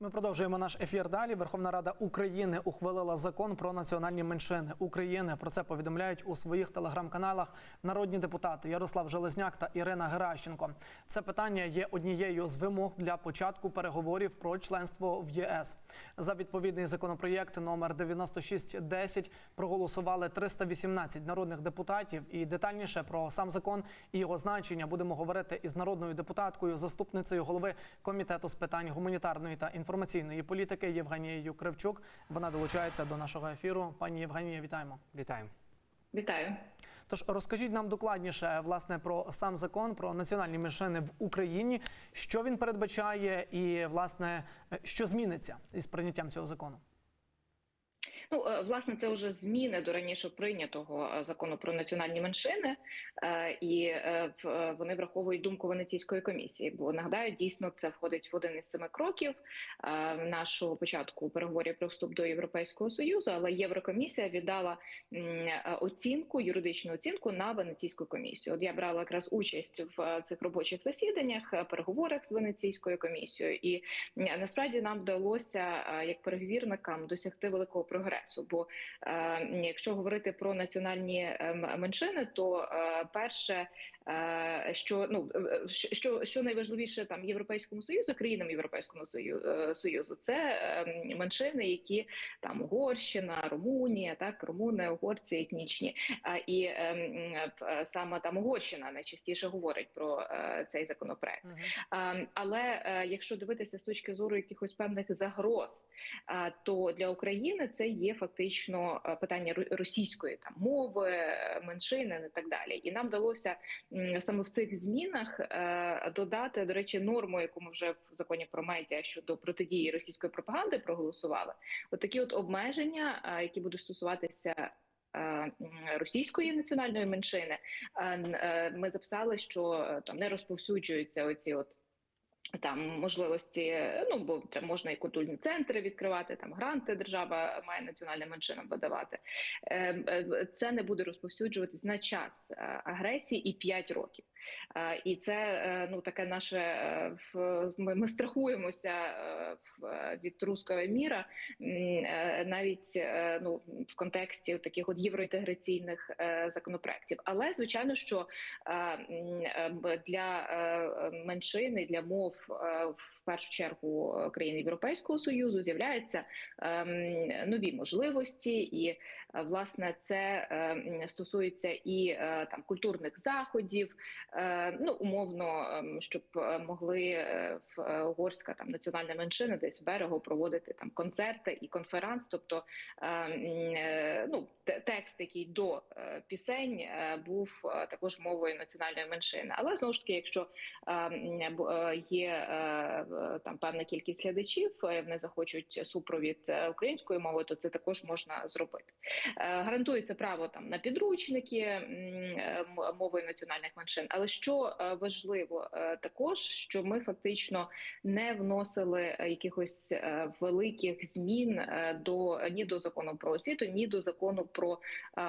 Ми продовжуємо наш ефір далі. Верховна Рада України ухвалила закон про національні меншини України. Про це повідомляють у своїх телеграм-каналах народні депутати Ярослав Железняк та Ірина Геращенко. Це питання є однією з вимог для початку переговорів про членство в ЄС. За відповідний законопроєкт номер 9610 проголосували 318 народних депутатів. І детальніше про сам закон і його значення будемо говорити із народною депутаткою, заступницею голови комітету з питань гуманітарної та інформаційної політики Євгенією Кривчук. Вона долучається до нашого ефіру. Пані Євгенія, вітаємо. Вітаю. Вітаю. Тож розкажіть нам докладніше власне про сам закон про національні меншини в Україні, що він передбачає, і власне що зміниться із прийняттям цього закону. Ну, е, власне, це вже зміни до раніше прийнятого е, закону про національні меншини, е, і вони враховують думку Венеційської комісії. Бо нагадаю, дійсно це входить в один із семи кроків нашого початку переговорів про вступ до Європейського союзу. Але Єврокомісія віддала оцінку, юридичну оцінку на Венеційську комісію. От я брала якраз участь в цих робочих засіданнях, переговорах з Венеційською комісією, і насправді нам вдалося як переговірникам досягти великого прогресу. Бо е, якщо говорити про національні е, меншини, то е, перше, що ну е, що, що найважливіше там європейському союзу, країнам європейському союзу, це е, меншини, які там Угорщина, Румунія, так румуни, угорці етнічні. І е, в- саме там Угорщина найчастіше говорить про е, цей законопроект. Ем, Але е, якщо дивитися з точки зору якихось певних загроз, е, то для України це є фактично е, питання російської там мови, е, меншини і так далі. І нам вдалося саме в цих змінах е, додати, до речі, норму, яку ми вже в законі про медіа щодо протидії російської пропаганди проголосували. От такі от обмеження, е, які будуть стосуватися. е, Російської національної меншини ми записали, що там не розповсюджуються оці от там можливості, ну бо там можна і культурні центри відкривати, там гранти держава має національним меншинам видавати. Е, е, Це не буде розповсюджуватись на час е, агресії і 5 років. І це ну таке наше ми, ми страхуємося від руського міра, навіть ну в контексті таких от євроінтеграційних законопроєктів. Але звичайно, що для меншини, для мов е, в першу чергу е, країн Європейського союзу з'являються е, нові можливості, і е, власне це стосується і там культурних заходів, ну умовно, ем, щоб могли в угорська там національна меншина десь в берегу проводити там концерти і конференц, тобто е, м, е, ну текст, який до пісень був також мовою національної меншини. Але знову ж таки, якщо е, е, там певна кількість глядачів, е, вони захочуть супровід е, українською мовою, то це також можна зробити. Гарантується право там на підручники м, мовою національних меншин. Але що важливо також, що ми фактично не вносили якихось великих змін до ні до закону про освіту, ні до закону про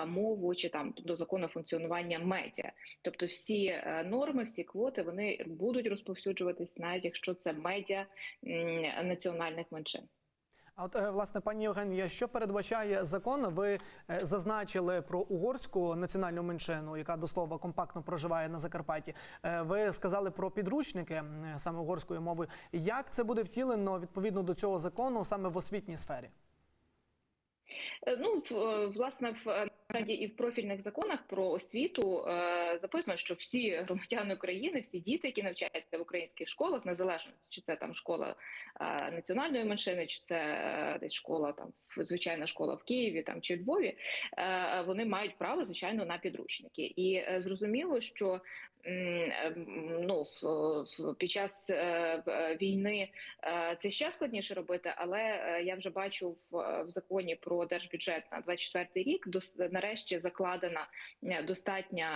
мову чи там до закону функціонування медіа. Тобто, всі норми, всі квоти вони будуть розповсюджуватись, навіть якщо це медіа національних меншин. А от е, власне, пані Євгенія, що передбачає закон? Ви е, зазначили про угорську національну меншину, яка до слова компактно проживає на Закарпатті. Е, Ви сказали про підручники саме угорською мовою. Як це буде втілено відповідно до цього закону саме в освітній сфері? Е, Ну, е, власне, в е, насправді і в профільних законах про освіту записано, що всі громадяни України, всі діти, які навчаються в українських школах, незалежно чи це там школа національної меншини, чи це десь школа там звичайна школа в Києві там чи Львові, вони мають право звичайно на підручники. І зрозуміло, що ем, ну під час війни це ще складніше робити, але я вже бачу в законі про держбюджет на 24 рік нарешті закладена е, достатня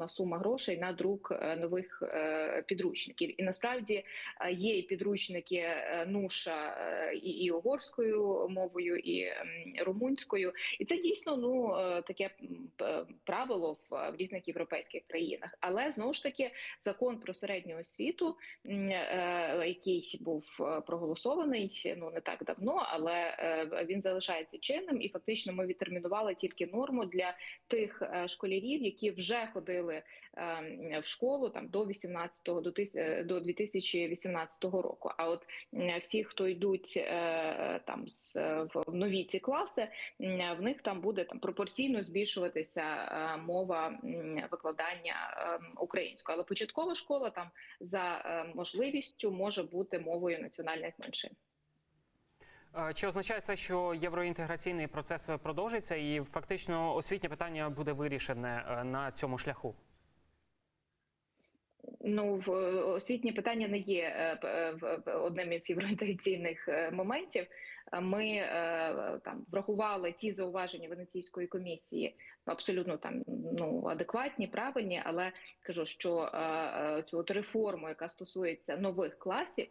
е, е, сума грошей на друк е, нових підручників. І насправді є і підручники нуша і, угорською мовою, і румунською. І це дійсно ну таке правило в, різних європейських країнах. Але знову ж таки закон про середню освіту, який був проголосований ну не так давно, але він залишається чинним, і фактично ми відтермінували тільки норму для тих е, школярів, які вже ходили е, в школу там до 18-го, до тис- е, до 2018 року. А от всі, хто йдуть е, там з в нові ці класи, в них там буде там пропорційно збільшуватися мова викладання е, українською. Але початкова школа там за можливістю може бути мовою національних меншин. Е, Чи означає це, що євроінтеграційний процес продовжиться і фактично освітнє питання буде вирішене е, на цьому шляху? Ну, в е, освітнє питання не є одним із євроінтеграційних моментів. Ми там врахували ті зауваження Венеційської комісії, абсолютно там ну адекватні, правильні. Але кажу, що цю от реформу, яка стосується нових класів,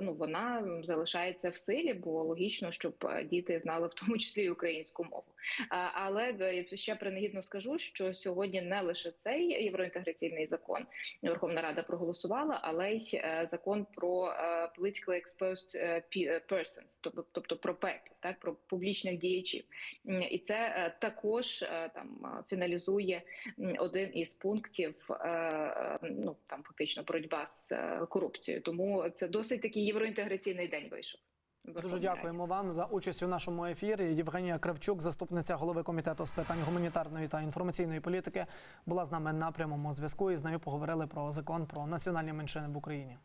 ну вона залишається в силі, бо логічно, щоб е, діти знали в тому числі і українську мову. Але е, ще принагідно скажу, що сьогодні не лише цей євроінтеграційний закон Верховна Рада проголосувала, але й е, закон про е, politically exposed е, pe- е, persons, тобто, тобто про ПЕПів, так про публічних діячів. І це е, також е, там е, фіналізує один із пунктів, е, е, ну там фактично боротьба з е, корупцією. Тому це досить такий євроінтеграційний день вийшов. Дуже дякуємо вам за участь у нашому ефірі. Євгенія Кравчук, заступниця голови комітету з питань гуманітарної та інформаційної політики, була з нами на прямому зв'язку і з нею поговорили про закон про національні меншини в Україні.